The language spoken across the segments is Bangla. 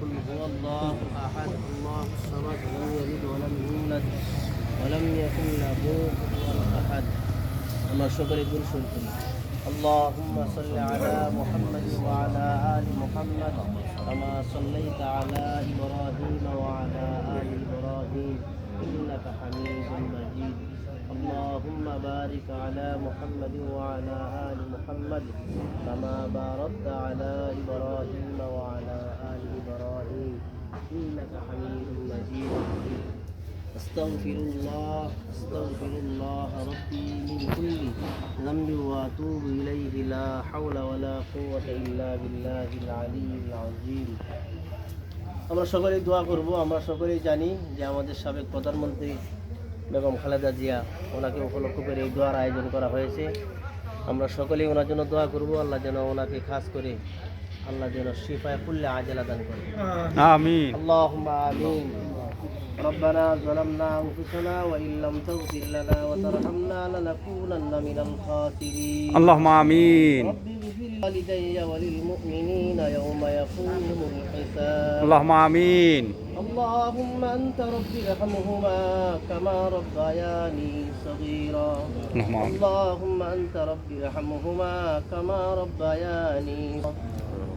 قل هو الله احد الله الصمد لم يلد ولم يولد ولم يكن له كفوا احد আমার সকলে গুণ শুনতেন اللهم صل على محمد وعلى آل محمد كما صليت على إبراهيم وعلى آل إبراهيم إنك حميد مجيد اللهم بارك على محمد وعلى آل محمد كما باركت على إبراهيم وعلى آل إبراهيم إنك حميد مجيد أستغفر الله أستغفر الله ربي من كل ذنب وأتوب إليه لا حول ولا قوة إلا بالله العلي العظيم আমরা সকলেই দোয়া করব আমরা সকলেই জানি যে আমাদের সাবেক প্রধানমন্ত্রী বেগম খালেদা জিয়া ওনাকে উপলক্ষ করে এই দোয়ার আয়োজন করা হয়েছে আমরা সকলেই ওনার জন্য দোয়া করব আল্লাহ যেন ওনাকে খাস করে আল্লাহ যেন শিফায় কুল্লে আজেলা দান করে আমিন اللهم آمين ربنا ظلمنا أنفسنا وإن لم تغفر لنا وترحمنا لنكونن من الخاسرين اللهم আমিন رب اغفر لوالدي وللمؤمنين يوم يقوم الحساب اللهم আমিন اللهم أنت رب ارحمهما كما ربياني صغيرا اللهم আমিন اللهم أنت رب ارحمهما كما ربياني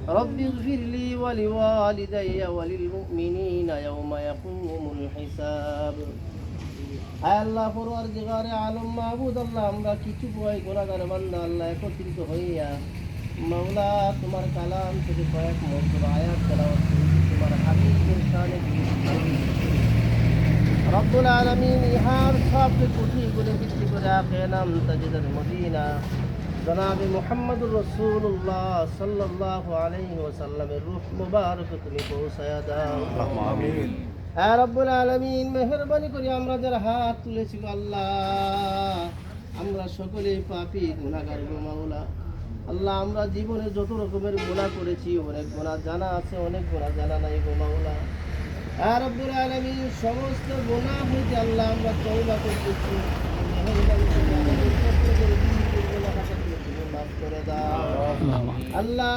رب اغفر لي ولوالدي وللمؤمنين يوم يقوم الحساب হায় আল্লাহ পরওয়ারদিগারে আলম মাহবুদ আল্লাহ আমরা কিছু বয় গোনাগার বান্দা আল্লাহ একত্রিত হইয়া মাওলা তোমার কালাম থেকে কয়েক মজুর আয়াত তেলাওয়াত করেছি তোমার হাবিবের রব্বুল আলমিন ইহার সব পুঁথিগুলি ভিত্তি করে পেলাম তাজিদার মদিনা। জনাবি মোহাম্মদুর রসুল্লাহ সাল্লাহ আলহি ওসাল্লামের রূপ মুবারক তুমি পৌঁছায়া দাও। হ্যাঁ রব্বুল আলমিন মেহরবানি করি আমরা যারা হাত তুলেছি আল্লাহ আমরা সকলে পাপি গুণাগার মাওলা। আল্লাহ আমরা জীবনে যত রকমের গোনা করেছি অনেক গোনা জানা আছে অনেক গোনা জানা নাই গোমাওলা হ্যাঁ রব্বুল আলামিন সমস্ত গুণা হইতে আল্লাহ আমরা তওবা করতেছি। আল্লাহ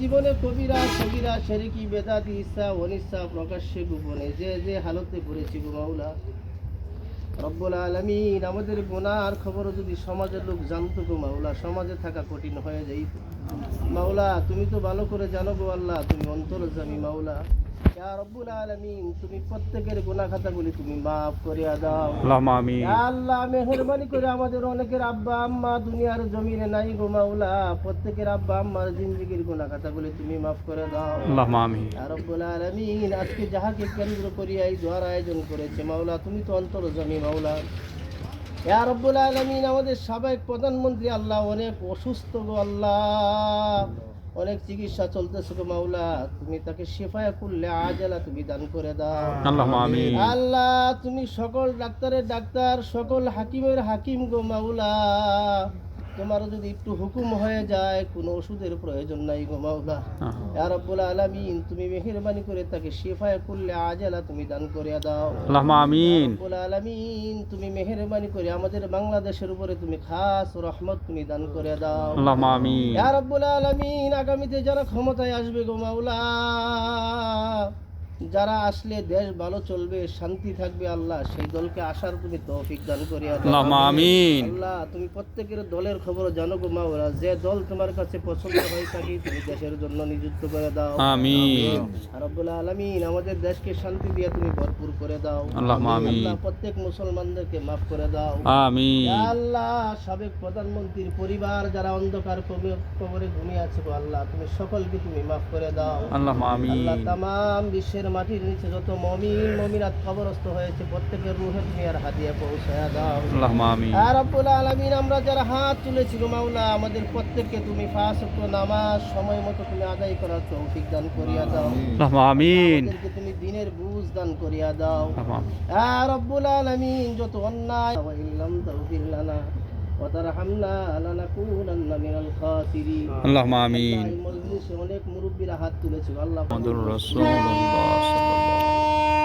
জীবনে কবিরা সবিরা শেরিকি বেদাতি, ইচ্ছা, অনিচ্ছা প্রকাশ্যে গোপনে যে যে হালতে পড়েছি গো মাওলা। রব্বুল আলমিন, আমাদের গোনার খবর যদি সমাজের লোক জানতো গো মাওলা, সমাজে থাকা কঠিন হয়ে যাইত। মাওলা, তুমি তো ভালো করে জানো গো আল্লাহ, তুমি অন্তর জামি মাওলা। তুমি প্রত্যেকের তুমি মাফ করিয়া দাও। মেহরবানি করে আমাদের অনেকের আব্বা আম্মা দুনিয়ার প্রত্যেকের আব্বা তুমি মাফ করে দাও। আজকে যাহাকে কেন্দ্র করিয়া এই দোয়ার আয়োজন করেছে মাওলা তুমি তো অন্তর জমি মাওলা। ইয়া রব্বুল আলমিন আমাদের সাবেক প্রধানমন্ত্রী আল্লাহ অনেক অসুস্থ গো আল্লাহ। অনেক চিকিৎসা চলতেছে গো মাওলা তুমি তাকে শেফায় করলে আজালা তুমি দান করে দাও। আল্লাহ তুমি সকল ডাক্তারের ডাক্তার সকল হাকিমের হাকিম গো মাওলা। তোমার যদি একটু হুকুম হয়ে যায় কোনো ওষুধের প্রয়োজন নাই গো মাওলা। আর বলে আলামিন তুমি মেহেরবানি করে তাকে শিফায় করলে আজালা তুমি দান করে দাও। আমিন। আলামিন তুমি মেহেরবানি করে আমাদের বাংলাদেশের উপরে তুমি খাস রহমত তুমি দান করে দাও। আমিন। ইয়া আলামিন আগামীতে যারা ক্ষমতায় আসবে গো মাওলা যারা আসলে দেশ ভালো চলবে শান্তি থাকবে আল্লাহ সেই দলকে আসার তুমি তৌফিক দান করিয়া আমিন। আল্লাহ তুমি প্রত্যেকের দলের খবর জানো গো মাওরা যে দল তোমার কাছে পছন্দ হয় তাকে তুমি দেশের জন্য নিযুক্ত করে দাও। আমিন। রব্বুল আলামিন আমাদের দেশকে শান্তি দিয়ে তুমি ভরপুর করে দাও। আল্লাহ আমিন। প্রত্যেক মুসলমানদেরকে মাফ করে দাও। আমিন। আল্লাহ সাবেক প্রধানমন্ত্রীর পরিবার যারা অন্ধকার কবরে ঘুমিয়ে আছে গো আল্লাহ তুমি সকলকে তুমি মাফ করে দাও। আল্লাহ আমিন। আল্লাহ তাম বিশ্বের মাটির নিচে যত মমিন মমিনাত খবরস্থ হয়েছে প্রত্যেকের রুহের মেয়ার হাদিয়া পৌঁছায়া দাও। আর রব্বুল আলমিন আমরা যারা হাত তুলেছি মাওলা আমাদের প্রত্যেককে তুমি ফাঁসক্ত নামাজ সময় মতো তুমি আদায় করার তৌফিক দান করিয়া দাও। আমিন। তুমি দিনের বুঝ দান করিয়া দাও। আর রব্বুল আলমিন যত অন্যায় তৌফিক লানা। ওয়া তারহামনা লানাকুনান্না মিনাল খাসিরিন اللهم আমিন এই মজলিসে অনেক মুরব্বীরা হাত তুলেছিল আল্লাহ মুহাম্মাদুর রাসূলুল্লাহ সাল্লাল্লাহু